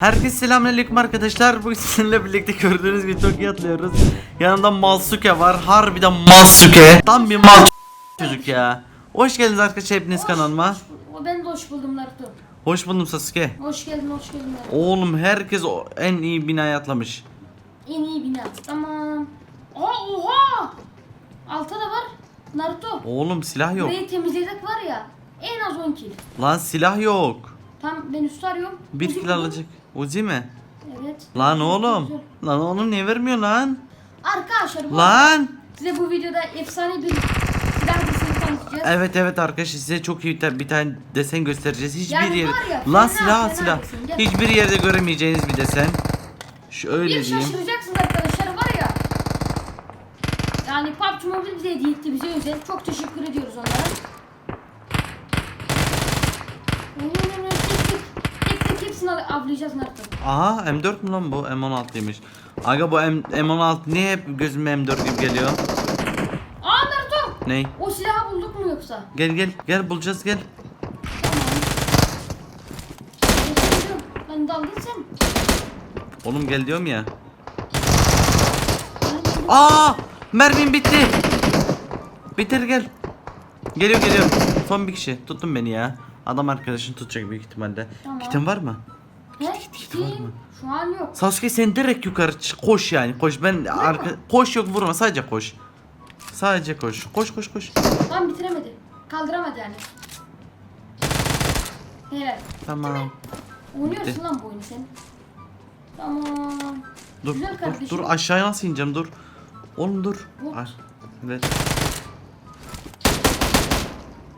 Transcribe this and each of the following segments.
Herkese selamünaleyküm arkadaşlar. Bugün sizinle birlikte gördüğünüz gibi Tokyo'ya atlıyoruz. Yanımda Malsuke var. Harbiden Malsuke. Tam bir mal çocuk ya. Hoş geldiniz arkadaşlar hepiniz kanalıma. O ben de hoş buldum Naruto. Hoş buldum Sasuke. Hoş geldin, hoş geldin Naruto. Oğlum herkes o en iyi binaya atlamış. En iyi bina. Tamam. Aa oha! Altta da var. Naruto. Oğlum silah yok. Burayı temizledik var ya. En az 10 kill. Lan silah yok. Tam ben üstü arıyorum. Bir kill buldum. alacak. Uzi mi? Evet. Lan oğlum. Lan oğlum niye vermiyor lan? Arkadaşlar bu Lan. size bu videoda efsane bir silah deseni tanıtacağız. Evet evet arkadaşlar size çok iyi bir bir tane desen göstereceğiz. Hiçbir Yani yer. var ya, Lan fena, silah fena silah. gel. Hiçbir yerde göremeyeceğiniz bir desen. Şöyle Bir diyeyim. şaşıracaksınız arkadaşlar var ya. Yani PUBG Mobile bize hediye etti bize özel. Çok teşekkür ediyoruz onlara. Avlayacağız. Aha M4 mü lan bu? M16'ymış. Aga bu M M16 niye hep gözüme M4 gibi geliyor? Aa Naruto! Ney? O silahı bulduk mu yoksa? Gel gel gel bulacağız gel. Geçiyorum. Ben sen. Oğlum gel diyorum ya. Aa! Mermim bitti. Bitir gel. Geliyor geliyor. Son bir kişi. Tuttun beni ya. Adam arkadaşın tutacak büyük ihtimalle. Tamam. Kitin var mı? Git, var mı? Kim? Şu an yok. Sasuke sen direkt yukarı çık. Koş yani. Koş. Ben arka koş yok vurma. Sadece koş. Sadece koş. Koş koş koş. Lan bitiremedi. Kaldıramadı yani. Helal. Tamam. Oynuyorsun Bitti. lan bu oyunu sen. Tamam. Dur Güzel dur kardeşim. dur aşağıya nasıl ineceğim dur. Oğlum dur. Hop. Ay, Evet.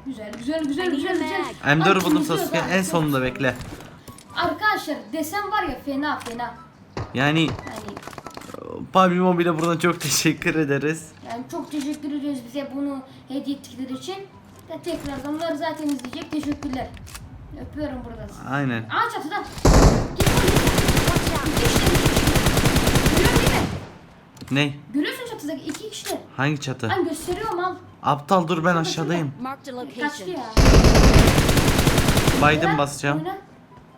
Güzel güzel güzel güzel güzel. M4 Lan buldum Sasuke. En sonunda bekle. Arkadaşlar desen var ya fena fena. Yani Yani PUBG Mobile'e buradan çok teşekkür ederiz. yani çok teşekkür ediyoruz bize bunu hediye ettikleri için. Ve tekrardan onlar zaten izleyecek. Teşekkürler. Öpüyorum burada. Aynen. Aa çatıda. Git oraya. İki kişiler, iki kişiler. Görüyorsun değil mi? Ne? Görüyorsun çatıdaki iki kişiler. Hangi çatı? Ben gösteriyorum al. Aptal dur ben aşağıdayım. Marked a Kaçtı location. ya. Biden Oyna, basacağım. oyna.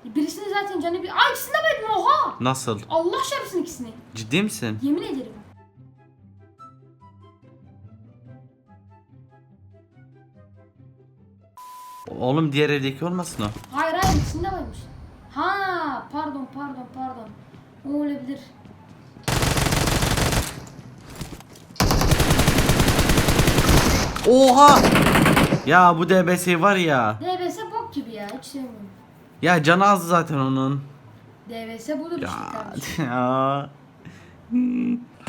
Birisini zaten canı bir... Aa ikisini de baydım oha. Nasıl? Allah şerefsin ikisini. Ciddi misin? Yemin ederim. Oğlum diğer evdeki olmasın o? Hayır hayır ikisini de baymış. Ha pardon pardon pardon. O olabilir. Oha! Ya bu DBS var ya. DBS bok gibi ya hiç sevmiyorum. Ya canı az zaten onun. DBS budur işte Ya. kardeşim. ya.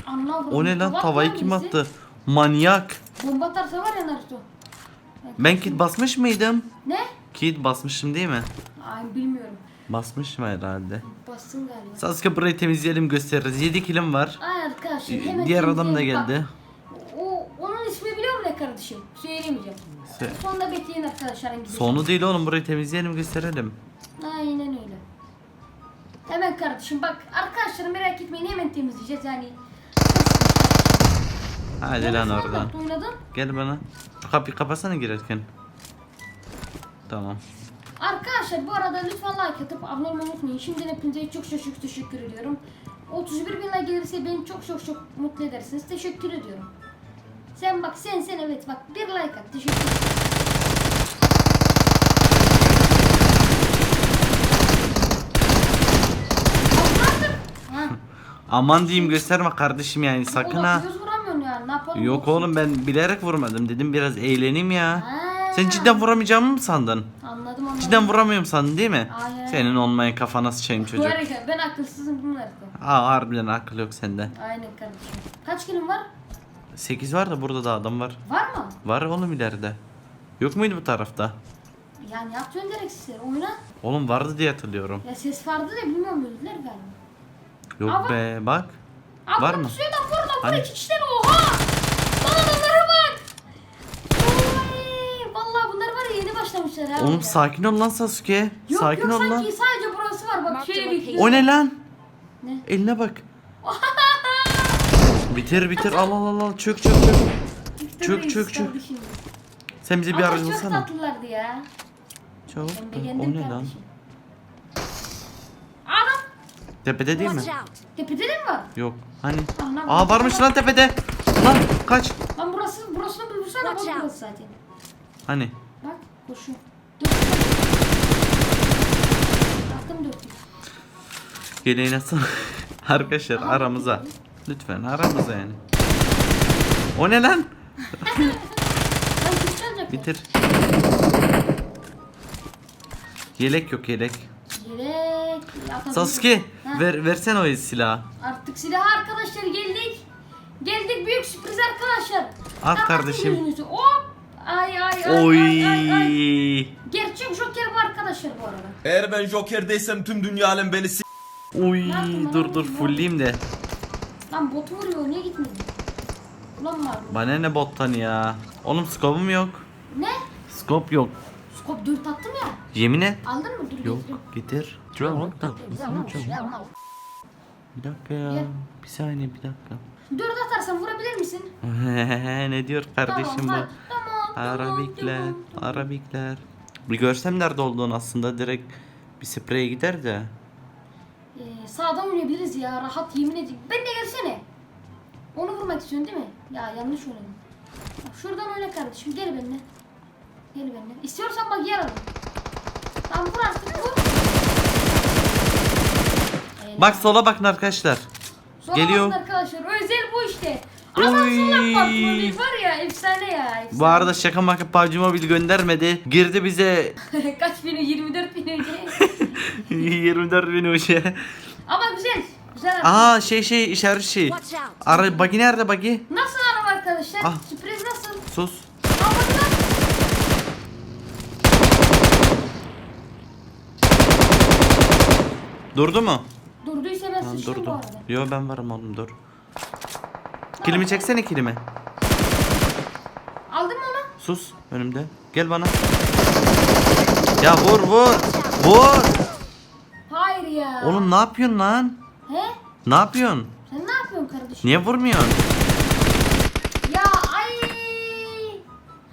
Anla O ne lan tavayı kim attı? Manyak. Bomba atarsa var ya Naruto. Ben kit basmış mıydım? Ne? Kit basmışım değil mi? Ay bilmiyorum. Basmışım herhalde. Bassın galiba. Sasuke burayı temizleyelim gösteririz. 7 kilim var. Ay arkadaşlar hemen Diğer adam da temizleyelim. Bak, geldi. O, onun ismi biliyor musun ne kardeşim? Söyleyemeyeceğim. Söyle. Sonunda bekleyin arkadaşlarım gidecek. Sonu değil oğlum burayı temizleyelim gösterelim. Hemen kardeşim bak arkadaşlarım merak etmeyin hemen temizleyeceğiz yani. Hadi lan oradan. Gel bana. Kapıyı kapatsana girerken. Tamam. Arkadaşlar bu arada lütfen like atıp abone olmayı unutmayın. Şimdiden hepinize çok çok çok teşekkür ediyorum. 31 bin like gelirse beni çok çok çok mutlu edersiniz. Teşekkür ediyorum. Sen bak sen sen evet bak bir like at. Teşekkür ederim. Allah'ım. Ha. Aman diyeyim gösterme kardeşim yani sakın Oğlum, ha. göz vuramıyorsun ya. Ne yapalım? Yok oğlum ben bilerek vurmadım dedim biraz eğleneyim ya. Ha. Sen cidden vuramayacağımı mı sandın? Anladım anladım. Cidden vuramıyorum sandın değil mi? Aynen. Senin olmayan kafana sıçayım çocuk. Şey, ben akılsızım bunlar. Aa harbiden akıl yok sende. Aynen kardeşim. Kaç günün var? 8 var da burada da adam var. Var mı? Var oğlum ileride. Yok muydu bu tarafta? Yani yapacaksın gereksizleri. Oyna. Oğlum vardı diye hatırlıyorum. Ya ses vardı da bilmiyorum öldüler galiba. Yok bak. be bak. Aa, Var bak, mı? Pusuyor lan vur lan vur Hani? iki kişiler oha. Lan adamlara bak. Oy, Vallahi bunlar var ya yeni başlamışlar ha. Oğlum sakin ol lan Sasuke. Yok sakin yok ol sanki lan. sadece burası var bak Mark şöyle the bir. O ne lan? Ne? Eline bak. bitir bitir al al al al çök çök çök. Çök, çök, çök. Sen bize bir Ama çok bulsana. tatlılardı ya. Çabuk. Ben dur. beğendim O ne lan? kardeşim. Tepede değil mi? Tepede de mi var? Yok. Hani? Anam. Aa varmış lan tepede. Lan kaç. Lan burası burasını bir vursana bak burası zaten. Hani? Bak koşuyor. Dört. Attım dört. Geleği nasıl? Arkadaşlar aramıza. Lütfen aramıza yani. O ne lan? Bitir. Yelek yok yelek. Yelek. Atalım. Sasuke Ha, ver versen o silahı. Artık silah arkadaşlar geldik. Geldik büyük sürpriz arkadaşlar. Al Kapatın kardeşim. gözünüzü. Hop. Ay ay ay Oy. ay ay ay. Gerçek Joker bu arkadaşlar bu arada. Eğer ben Joker'deysem tüm dünya alem beni s- yaptın lan? dur dur fullleyeyim de. Lan botu vuruyor niye gitmedi? Ulan var mı? Bana ne bottan ya. Oğlum skopum yok. Ne? Skop yok. Skop 4 attım ya. Yemin et. Aldın mı? Dur Yok getireyim. getir. Bir dakika ya. Gel. Bir saniye bir dakika. 4 atarsan vurabilir misin? ne diyor kardeşim tamam, bu? hadi. Tamam, tamam, Arabikler, tamam. Arabikler. Bir görsem nerede olduğunu aslında direkt bir spreye gider de. Ee, sağdan oynayabiliriz ya rahat yemin ediyorum. Ben de gelsene. Onu vurmak istiyorsun değil mi? Ya yanlış oynadım. Bak, şuradan oyna kardeşim gel benimle. Gel benimle. İstiyorsan bak yer alın. Tamam vur artık vur. Bak sola bakın arkadaşlar. Sola geliyor. bakın arkadaşlar özel bu işte. Oy. Asansörler patronuyuz var ya efsane ya. Efsane. Bu arada şaka maka PUBG Mobile göndermedi. Girdi bize Kaç bin 24 bin önce. 24 bin uçağı. Ama güzel. Güzel. Aa şey şey işaret şey. Ara bagi nerede bagi? Nasıl araba arkadaşlar? Ah. Sürpriz nasıl? Sus. Aa, bakın lan. Durdu mu? Durduysa ben Tamam sıçtım bu durdu. arada. Yo ben varım oğlum dur. Kilimi çeksene kilimi. Aldın mı onu? Sus önümde. Gel bana. Ya vur vur. Vur. Hayır ya. Oğlum ne yapıyorsun lan? He? Ne yapıyorsun? Sen ne yapıyorsun kardeşim? Niye vurmuyorsun? Ya ay.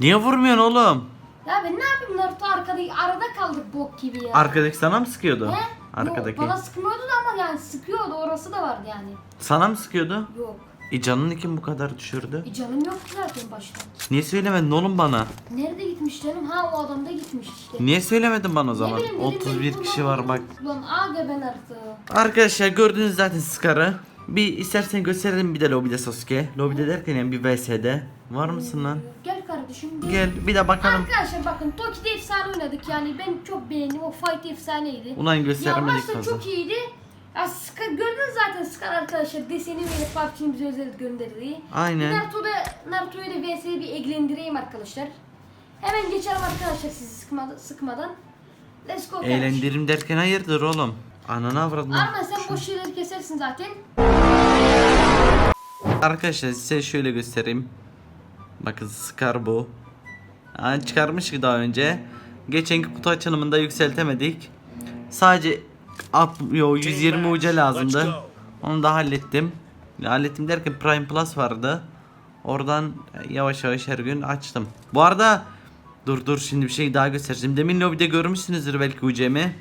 Niye vurmuyorsun oğlum? Ya ben ne yapayım Naruto arkada arada kaldık bok gibi ya. Arkadaki sana mı sıkıyordu? He? Arkadaki. Yok, bana sıkmıyordu da ama yani sıkıyordu orası da vardı yani. Sana mı sıkıyordu? Yok. E canını kim bu kadar düşürdü? E canım yoktu zaten başta. Niye söylemedin oğlum bana? Nerede gitmiş canım? Ha o adam da gitmiş işte. Niye söylemedin bana o Ne zaman? bileyim, dedim 31 benim kişi kulağım- var bak. Lan aga ben Naruto. Arkadaşlar gördünüz zaten Scar'ı. Bir istersen gösterelim bir de lobide Sasuke. Lobide derken yani bir VS'de. Var mısın lan? Gel kardeşim gel. Gel bir de bakalım. Arkadaşlar bakın Toki'de efsane oynadık yani ben çok beğendim o fight efsaneydi. Ulan Ya gösteremedik fazla. çok iyiydi. Ya Scar, gördünüz zaten Scar arkadaşlar deseni ve PUBG'nin bize özel gönderdiği. Aynen. Naruto'da Naruto'yu da VS'ye bir eklendireyim arkadaşlar. Hemen geçelim arkadaşlar sizi sıkmadan. sıkmadan. Let's go. Eğlendirim derken hayırdır oğlum? Ananı avradını. Arman sen boş şeyleri kesersin zaten. Arkadaşlar size şöyle göstereyim. Bakın Scar bu. Yani çıkarmıştık daha önce. Geçenki kutu açılımında yükseltemedik. Sadece at, yo, 120 uca lazımdı. Onu da hallettim. Hallettim derken Prime Plus vardı. Oradan yavaş yavaş her gün açtım. Bu arada dur dur şimdi bir şey daha göstereceğim. Demin lobide görmüşsünüzdür belki UC'mi.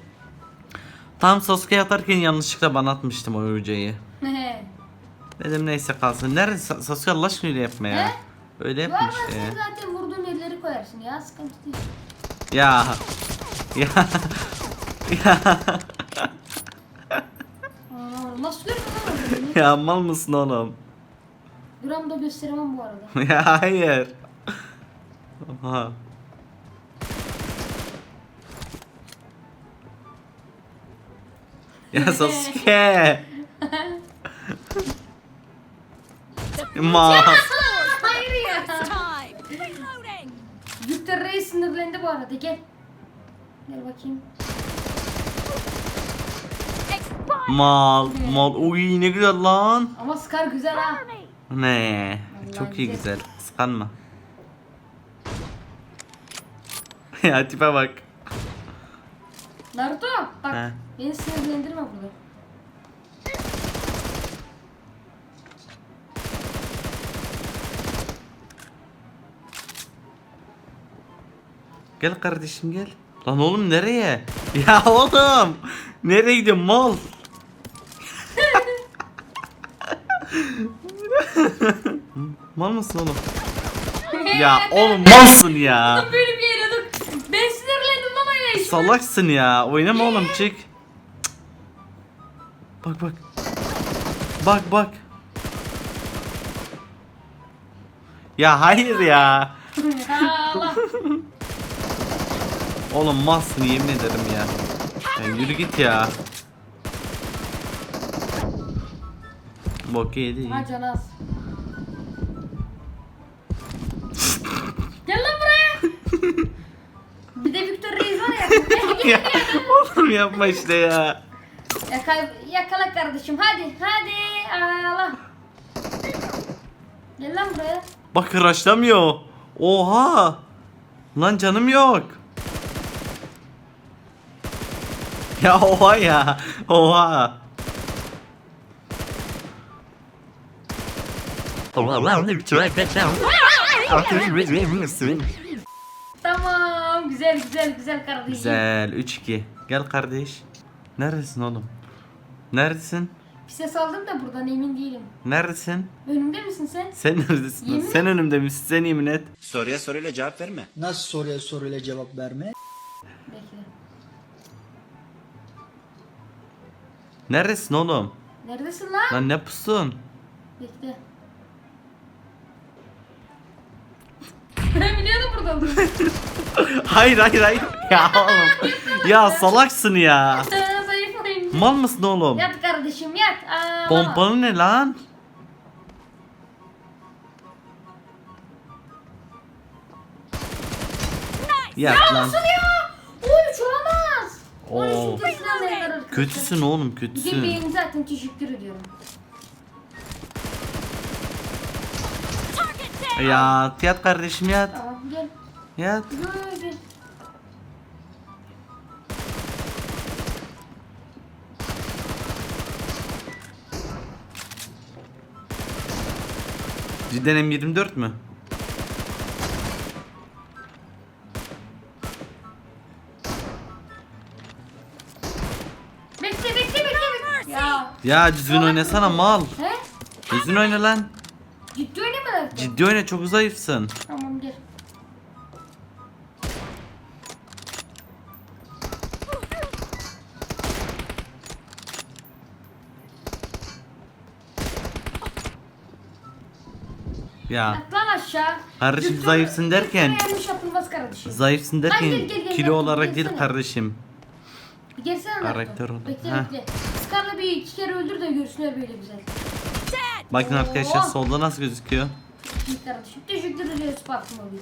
Tam Sasuke atarken yanlışlıkla bana atmıştım o UC'yi. Dedim neyse kalsın. Nerede Sa- Sasuke Allah aşkına öyle yapma ya. Öyle yapma arada işte ya. zaten vurduğun yerleri koyarsın ya sıkıntı değil. Ya. Ya. ya. Aa, nasıl onu? Ya mal mısın oğlum? Gram da gösteremem bu arada. ya hayır. Oha. Ya Sasuke. Ma. Victor Reis sinirlendi bu arada gel. Gel bakayım. Mal. Mal. Uy ne güzel lan. Ama Scar güzel ha. Ne? Vallahi Çok iyi güzel. güzel. Ya tipe bak. Naruto bak He. beni sinirlendirme burada. Gel kardeşim gel. Lan oğlum nereye? Ya oğlum. Nereye gidiyorsun mal? Mal mısın oğlum? Ya oğlum malsın ya. Böyle bir yere dur. Ben sinirlendim ama ya. Salaksın ya. Oynama oğlum çık. Bak bak. Bak bak. Ya hayır ya. Allah. Oğlum malsın yemin ederim ya. ya yürü git ya. Bok yedi. Ha canaz. Gel lan buraya. Bir de Victor Reis var ya. ya oğlum yapma işte ya. Yakala, yakala kardeşim hadi hadi Allah. Gel lan buraya. Bak raşlamıyor. Oha. Lan canım yok. Ya oha ya. Oha. Tamam güzel güzel güzel kardeşim. Güzel 3-2. Gel kardeş. Neredesin oğlum? Neredesin? Bir ses aldım da buradan emin değilim. Neredesin? Önümde misin sen? Sen neredesin? Yemin Sen önümde misin? Sen yemin et. Soruya soruyla cevap verme. Nasıl soruya soruyla cevap verme? Bekle. Neredesin oğlum? Neredesin lan? Lan ne pusun? Bekle. Ben biliyordum burada olduğunu. Hayır hayır hayır. Ya oğlum. Ya salaksın ya. Mal mısın oğlum? Yat kardeşim yat. Aa, Pompalı ne lan? Yat lan. Ya? Oo. Kötüsün oğlum kötüsün. beğeni zaten teşekkür ediyorum. Target down. Ya yat kardeşim yat. Tamam gel. Yat. Cidden M24 mü? Ya. Düzgün oynasana mal. He? Düzgün oyna lan. Ciddi oynamalar. Ciddi oyna çok zayıfsın. Tamam gel. Ya At lan aşağı. Kardeşim, Lütfen- zayıfsın derken- yapılmaz kardeşim. zayıfsın derken gel, gel, gel, kilo gel, olarak değil gelsene. kardeşim. Bir Gelsene Karakter oldu. Bekle bekle. Scar'la bir iki kere öldür de görsünler böyle güzel. Bakın arkadaşlar Oo. solda nasıl gözüküyor? İyi kardeşim. Teşekkür ederiz Spark'ım abi.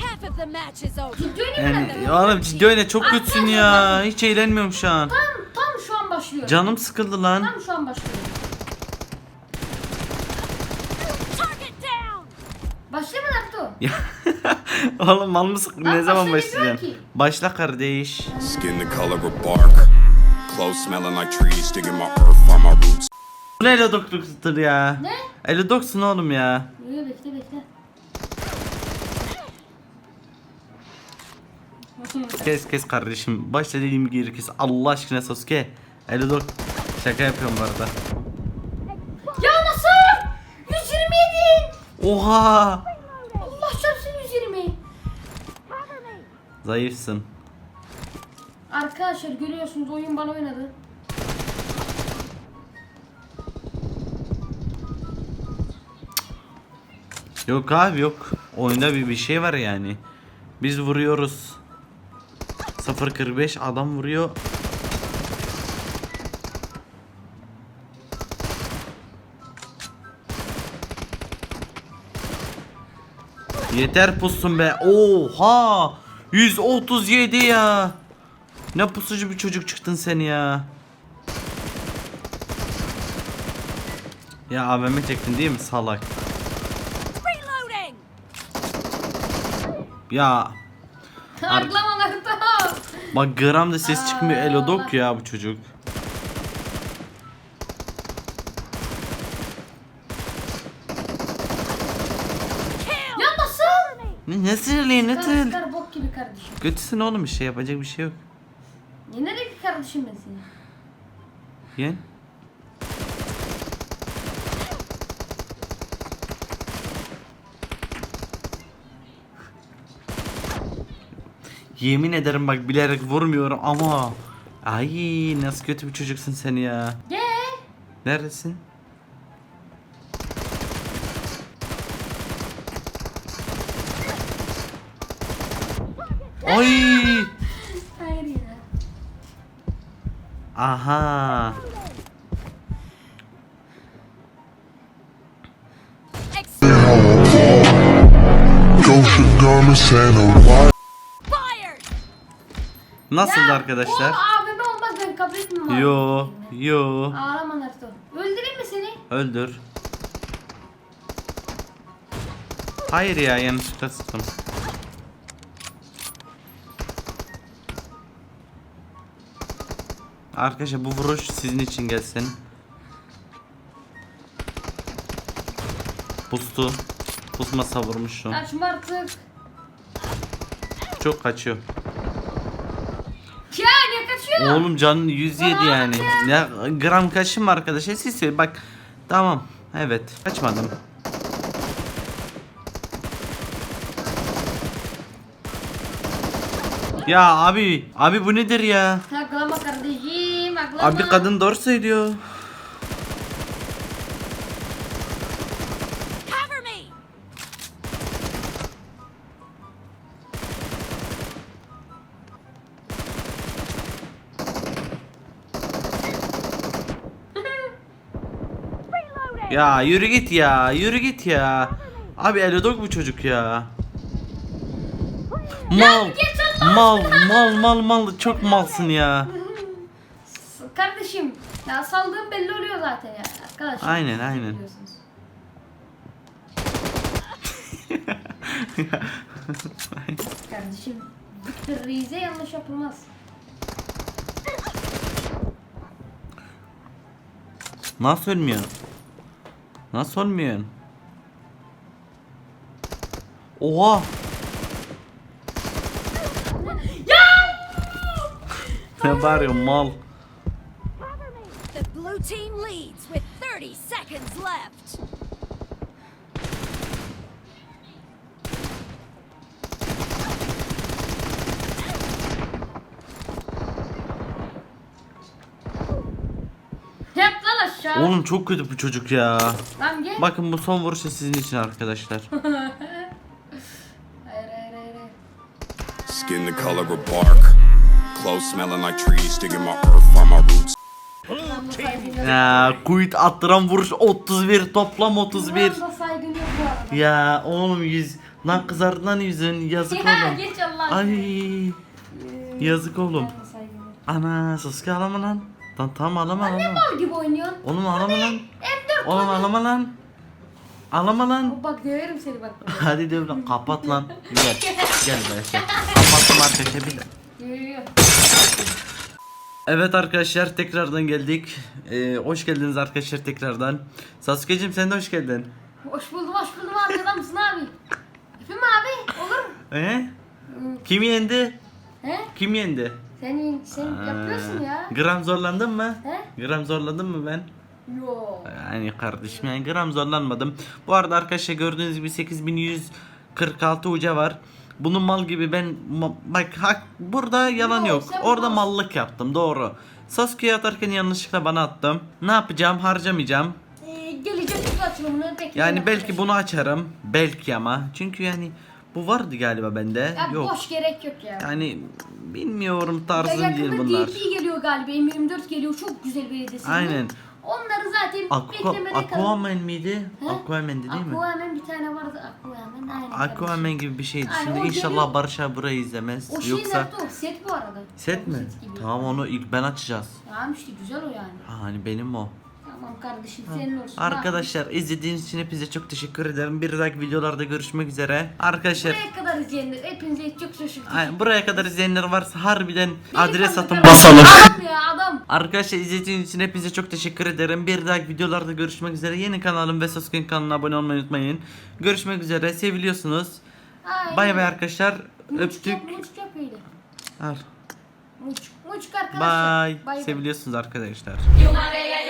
Half of the match is over. Ciddi oynamalar. Yani ya oğlum ciddi oyna çok kötüsün ya. Hiç eğlenmiyorum şu an. Tam, tam şu an başlıyor. Canım sıkıldı lan. Tam şu an başlıyor. Target down. Başlama Naruto. Ya Oğlum mal mısın? Ne zaman ki. Başla kardeş. Skin the color of bark. Clothes smelling like trees, digging my earth from my roots. Bu ne Elodok'tur ya? Ne? Elodok'sun oğlum ya. Yo, bekle bekle. Kes kes kardeşim. Başla dediğim gibi kes. Allah aşkına Sasuke. Elodok. Şaka yapıyorum bu arada. ya nasıl? 127. Oha. Zayıfsın. Arkadaşlar görüyorsunuz oyun bana oynadı. Yok abi yok. Oyunda bir bir şey var yani. Biz vuruyoruz. 0.45 adam vuruyor. Yeter pussun be. Oha! 137 ya. Ne pusucu bir çocuk çıktın sen ya. Ya AVM çektin değil mi salak? Reloading. Ya bak gram da ses çıkmıyor Elodok ya bu çocuk. Ya nasıl? Ne, ne sinirliyim ne Kar, gibi kardeşim. Kötüsün oğlum bir şey yapacak bir şey yok. Yenerek kardeşim ben seni. Yen. Yemin ederim bak bilerek vurmuyorum ama Ay nasıl kötü bir çocuksun sen ya. Gel. Neredesin? Ay! Hayır ya. Aha. Ex- Gosha garments and a white Fired! Nasıldı Ya, arkadaşlar? Abime olmaz ben kabul abi. Yo, yo. Ağlama Naruto. Öldüreyim mi seni? Öldür. Hayır ya yanlışlıkla sıktım. Arkadaşlar bu vuruş sizin için gelsin. Pustu. Pusmasa vurmuşum. Kaçma artık. Çok kaçıyor. Ya ne kaçıyor? Oğlum canın 107 yani. Ya gram kaçım arkadaşlar siz söyle bak. Tamam. Evet. Kaçmadım. Ya abi, abi bu nedir ya? Aklama kardeşim aklama. Abi kadın doğru söylüyor. Cover me! Reloading! Ya yürü git ya, yürü git ya. Abi Elodok bu çocuk ya. Mal, mal, mal, mal, mal, çok malsın ya. Kardeşim ya saldığım belli oluyor zaten ya arkadaşlar. Aynen, aynen. Biliyorsunuz. Kardeşim Victor Reis'e yanlış yapılmaz. Nasıl ölmüyor? Nasıl ölmüyor? Oha! Ne bağırıyor mal? The blue team leads with 30 seconds left. Yap lan aşağı. Oğlum çok kötü bu çocuk ya. Lan gel. Bakın bu son vuruş da sizin için arkadaşlar. Hayır hayır hayır hayır. Skin the color of bark. Clothes smelling like trees, digging my earth from my roots. Ya kuyut attıran vuruş 31 toplam 31. Buranın da saygın yok bu arada. Ya oğlum yüz lan kızardı lan yüzün yazık Ya oğlum. Ay yazık oğlum. Ana Sasuke ağlama lan. Lan tamam ağlama Ne ağlama. mal gibi oynuyorsun? Oğlum ağlama lan. M4 Oğlum ağlama lan. Ağlama lan. Bak döverim seni bak. Hadi de lan kapat lan. Gel. Gel be. Kapattım arkadaşlar bir de. Evet arkadaşlar tekrardan geldik. Ee, hoş geldiniz arkadaşlar tekrardan. Sasuke'cim sen de hoş geldin. Hoş buldum hoş buldum abi adamsın abi. Mi abi? Olur mu? Ee? Kim yendi? He? Kim yendi? Sen, sen yapıyorsun ya. Gram zorlandın mı? He? Gram zorladın mı ben? Yo. Yani kardeşim yani gram zorlanmadım. Bu arada arkadaşlar gördüğünüz gibi 8146 uca var. Bunun mal gibi ben ma- bak hak burada yalan Yo, yok. sen Orada mal- mallık yaptım doğru. Sasuke'ye atarken yanlışlıkla bana attım. Ne yapacağım? Harcamayacağım. Ee, gelecek kutu açılımını bekliyorum. Yani belki bunu açarım. Belki ama. Çünkü yani bu vardı galiba bende. Ya Yok. boş gerek yok ya. Yani bilmiyorum Ya tarzım değil yakında bunlar. DP geliyor galiba. M24 geliyor. Çok güzel bir hediyesi. Aynen. Onları zaten Aqua, beklemede. Aquaman miydi? He? Aquaman'di değil mi? Aquaman bir tane vardı. Aquaman aynen. Aquaman gibi bir şeydi. Aynen, Şimdi o inşallah geliyor. Barış abi burayı izlemez. O şey Yoksa nerede o? Set bu arada. set mi? Set gibi. Tamam onu ilk ben açacağız. Tamam işte güzel o yani. Ha, hani benim o. Tamam kardeşim senin olsun. Arkadaşlar izlediğiniz için hepinize çok teşekkür ederim. Bir dahaki videolarda görüşmek üzere. Arkadaşlar Buraya kadar izleyenler hepinize çok şaşırtıcı. ay, buraya kadar izleyenler varsa harbiden adres atın basalım. Adam ya adam. Arkadaşlar izlediğiniz için hepinize çok teşekkür ederim. Bir dahaki videolarda görüşmek üzere. Yeni kanalım ve Sasuke'nin kanalına abone olmayı unutmayın. Görüşmek üzere. Seviliyorsunuz. Aynen. Bay bay arkadaşlar. Mucuk Öptük. yap, mucuk yap öyle. Al. Muçuk. Muçuk arkadaşlar. Bay bay. Seviliyorsunuz arkadaşlar. You my bella,